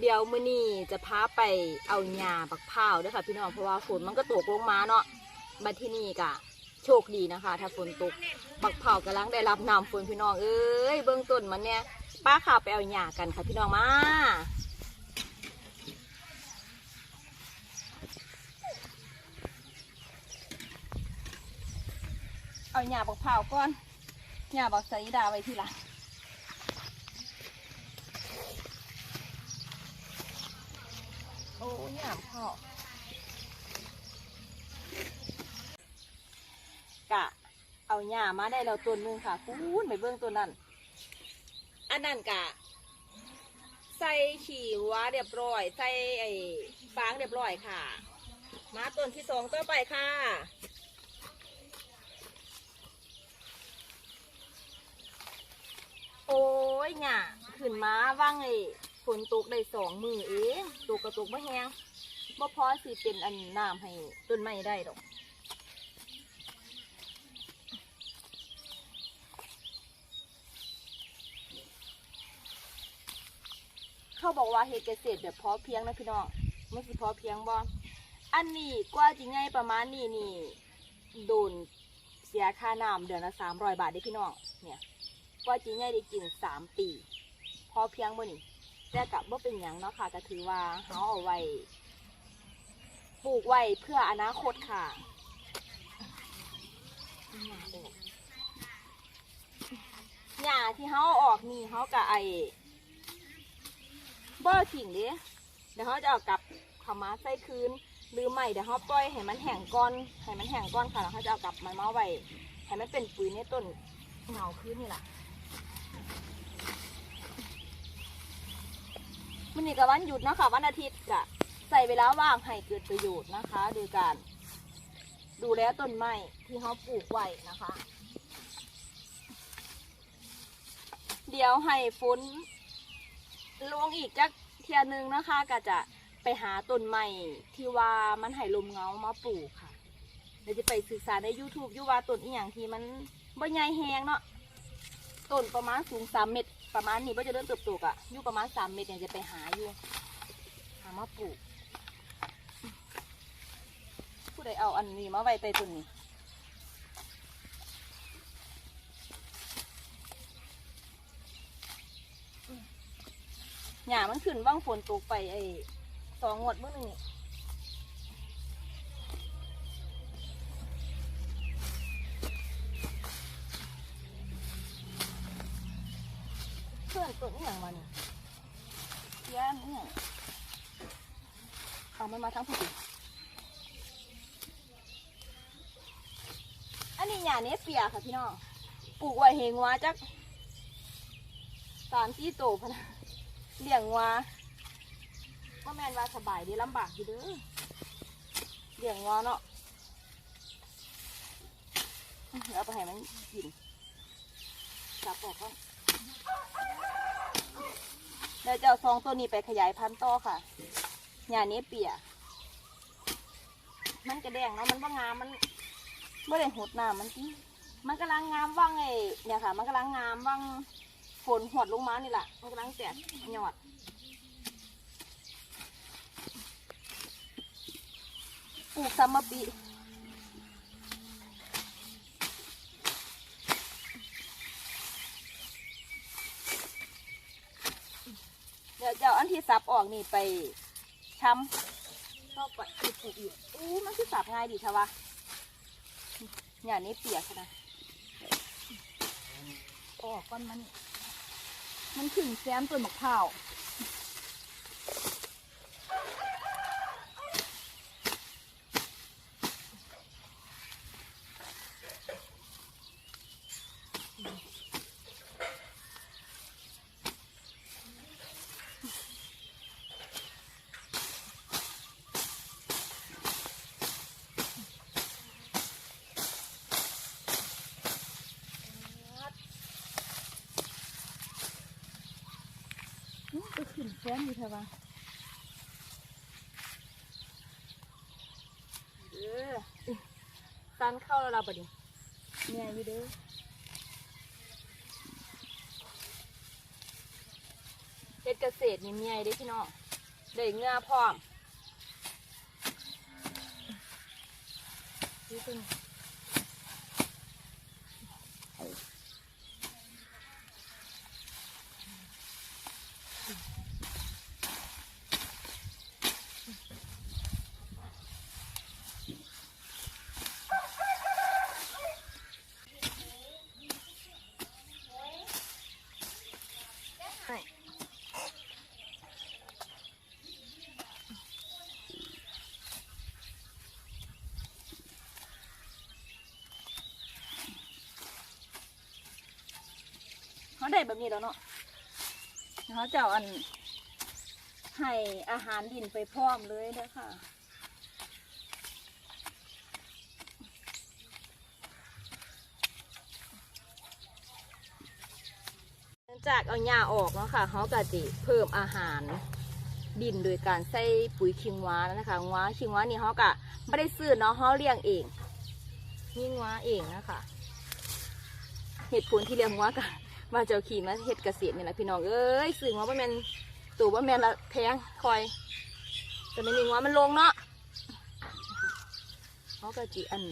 เดี๋ยวมื้อนี้จะพาไปเอาหญ้าบักพร้าวด้วยค่ะพี่น้องเพราะว่าฝนมันก็ตกลงมาเนาะบัดที่นี่ก็โชคดีนะคะ ถ้าฝนตกบักพร้าวกำลังได้รับน้ำฝนพี่น้องเอ้ยเบื้องต้นมันเนี่ยป้าข่าวไปเอาหญ้ากันค่ะพี่น้องมาเอาหญ้าบักพร้าวก่อนหญ้าบักสะอิดาไว้ที่หลัง โอ้ย หยามพ่อกะ เอาหญ้ามาได้แล้วต้นหนึงค่ะพูนไปเบื้องต้นนั้น อันนั้นกะ ใส่ขี่วัวเรียบร้อย ใส่ไอ้ฟางเรียบร้อยค่ะ มาต้นที่สองต่อไปค่ะโอ้ยหญ้าขึ้นมาว่างไอ้ฝนตกได้สองมือเองตกกระตกไม่แห้ง บ่พอสิเป็นอันน้ำให้ต้นไม้ได้ดอกเขาบอกว่าเฮ็ดเกษตรแบบพอเพียงนะพี่น้องไม่สิพอเพียงบ่อันนี้กว่าจิไงประมาณนี้นี่โดนเสียค่าน้ำเดือนละสามร้อยบาทเด้พี่น้องเนี่ยว่าจีใหญ่ได้กินสามปี พอเพียงบ่นี่แต่กับบ่เป็นหยังเนาะค่ะก็ถือว่าเฮาเอาไว้ ปลูกไว้เพื่ออนาคตค่ะ หญ้าที่เฮาออกนี่เฮาก็ไอ้บ่ทิ้งเด้เดี๋ยวเฮาจะเอากลับเข้ามาใส่คืนหรือไม่เดี๋ยวเฮาปล่อยให้มันแห้งก่อนให้มันแห้งก่อนค่ะแล้วเฮาจะเอากลับมันมาไว้ให้มันเป็นปุ๋ยในต้นเหงาคืนนี่แหละมันนี่กับวันหยุดนะค่ะวันอาทิตย์จะ ส่เวลาว่างให้เกิดประโยชน์นะคะ โดยการ ดูแลต้นไม้ที่เขาปลูกไว้นะคะ เดี๋ยวให้ฝนลงอีกจักเทียหนึงนะคะ ก็จะไปหาต้นไม้ที่ว่ามันให้ลมเงามาปลูกค่ะเดี๋ยวจะไปศึกษาใน YouTube ยูว่าต้นอีหยังที่มันบ่ใหญ่แหงเนาะต้นประมาณสูงสามเมตร ประมาณนี้ก็จะเริ่มเติบโตอะอยู่ประมาณสามเมตรเนี่ยจะไปหาอยู่หามาปลูก ผู้ใดเอาอันนี้มาไว้ใต้ต้นนี้หญ้ามันขึ้นว่างฝนตกไปไอ้สองงวดเมื่อนึงนี่เพื่อนต้นอหย่างวะนี่เพี้ยนอหย่างเอามันมาทั้งผู้ดิอัน หญ้าเนสเปียค่ะพี่น้อง ปลูกไว้เฮงวาจักสามที่โตพนะเลี้ยงวาว่าแมนว่าสบายดีลำบากอยู่เด้อเลี้ยงวาเนาะเอาไปให้มันกินจับออกก่อนเดี๋ยวจะเอาซองตัวนี้ไปขยายพันธุ์ต่อค่ะหญ้าเนสเปีย มันกระแดงเนาะมันว่างามมัน ไม่ได้หดน้ำมันจีมันกำลังงามว่างไอ้เนี่ยค่ะ มันกำลังงามว่างฝนหดลงมานี่แหละมันกำลังแตกยอดปลูกซัมเมอร์ปีเดี๋ยวจะเอาอันที่ซับออกนี่ไปช้ำก็ไปปลูกอีกอู้มันคือสับง่ายดีใช่ปะ อย่างนี้เปียกนะออกก้อนมัน มันถึงแซมต้นมะพร้าวอื้อ ไปขึ้นแซมอยู่ใช่ปะเออตันเข้าแล้วเราปะดิเนี่ยอยู่เด้อเฮ็ดเกษตรนี่เมียเด้อพี่น้องได้เงือพร้อมนี่เป็น ให้เขาได้แบบนี้แล้วเนาะเขาจะเอาอันให้อาหารดินไปพร้อมเลยเด้อค่ะ เนื่อง จากเอาหญ้าออกเนาะค่ะเขาก็จะเพิ่มอาหารดินโดยการใส่ปุ๋ยคิงว้านะคะว้าคิงว้านี่เขาก็ไม่ได้ซื้อเนาะเขาเลี้ยงเองยิ่งว้าเองนะคะเหตุผลที่เลี้ยงวัวกันมาเจ้าขี่มาเฮ็ดเกษตรนี่แหละพี่น้องเอ้ยสื่อว่าบ่แมนตัวว่าแมนละแพงคอยแต่ไม่มีงัวมันลงเนาะเขาก็จีอัน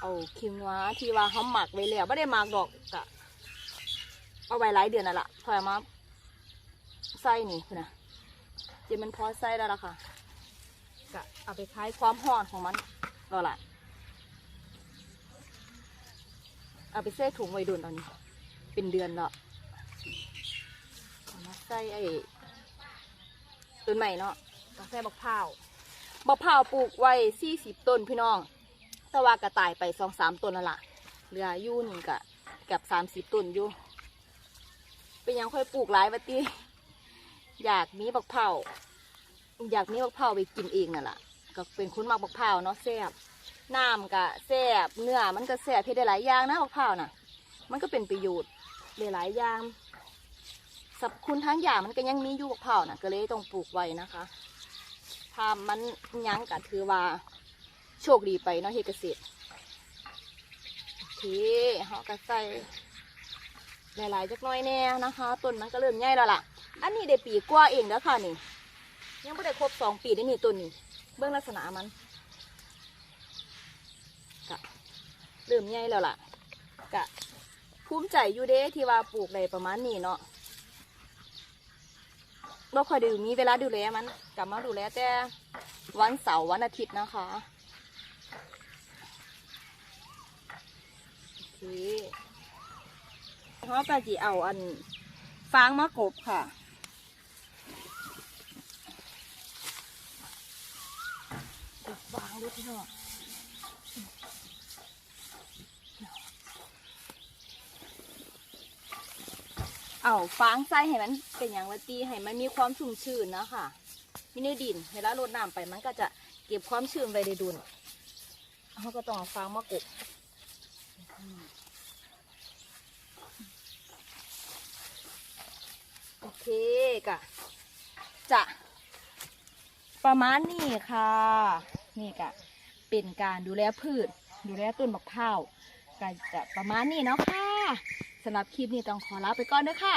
เอาคิงวัวที่ว่าเขาหมักไว้แล้วไม่ได้หมักดอกกะ เอาไว้หลายเดือนน่ะล่ะพอเอามาใส่นี่พุ่นนะเจมันพอใส่แล้วล่ะค่ะกะเอาไปคล้ายความห่อนของมันก็ล่ะเอาไปใส่ถุงไว้ดุนตอนนี้ เป็นเดือนแล้วเอามาใส่ไอ้ต้นใหม่เนาะต้องใส่บักพร้าวบักพร้าวปลูกไว้สี่สิบต้นพี่น้อง แต่ว่ากระต่ายไปสองสามต้นนั่นละเหลืออยู่นี่กะกับสามสิบต้นอยู่ เป็นยังค่อยปลูกหลายวัตีอยากมีบักพร้าอยากมีบักพร้าไปกินเองนั่นแหละก็เป็นคนมักบักพร้าเนาะแซ่บน้ำก็แซ่บเนื้อมันก็แซ่บเพ็ดได้หลายอย่างนะมะพร้าน่ะ มันก็เป็นประโยชน์หลายอย่างสรรพคุณทั้งอย่างมันก็ยังมีอยู่มะพร้าน่ะ ก็เลยต้องปลูกไว้นะคะถ้ามันยั้งก็ถือว่าโชคดีไปเนาะเฮดเกษตรโอเคเขาก็ใส่ หลายๆจักน้อยแน่นะคะ ต้นมันก็เริ่มใหญ่แล้วล่ะ อันนี้ได้ปีกว่าเองแล้วค่ะนี่ ยังไม่ได้ครบสองปีได้นี่ต้นนี้ เบื้องลักษณะมันกะเริ่มใหญ่แล้วล่ะกะภูมิใจอยู่เด้ที่ว่าปลูกได้ประมาณนี้เนาะเราคอยดูมีเวลาดูแลมัน กลับมาดูแลแต่วันเสาร์วันอาทิตย์นะคะโอเค เพราะกะจีเอาอันฟางมากบค่ะ ฟางด้วยพี่น้องเอาฟางใส่ให้มันเป็นอย่างละตีให้มันมีความชุ่มชื้นนะคะมีเนื้อดินเวลารดน้ำไปมันก็จะเก็บความชื้นไว้ในดุนเขาก็ต้องเอาฟางมากบโอ เคกะจะประมาณนี้ค่ะ นี่กะเป็นการดูแลพืช ดูแลต้นมะพร้าวก็จะประมาณนี้เนาะค่ะสำหรับคลิปนี้ต้องขอลาไปก่อนด้วยค่ะ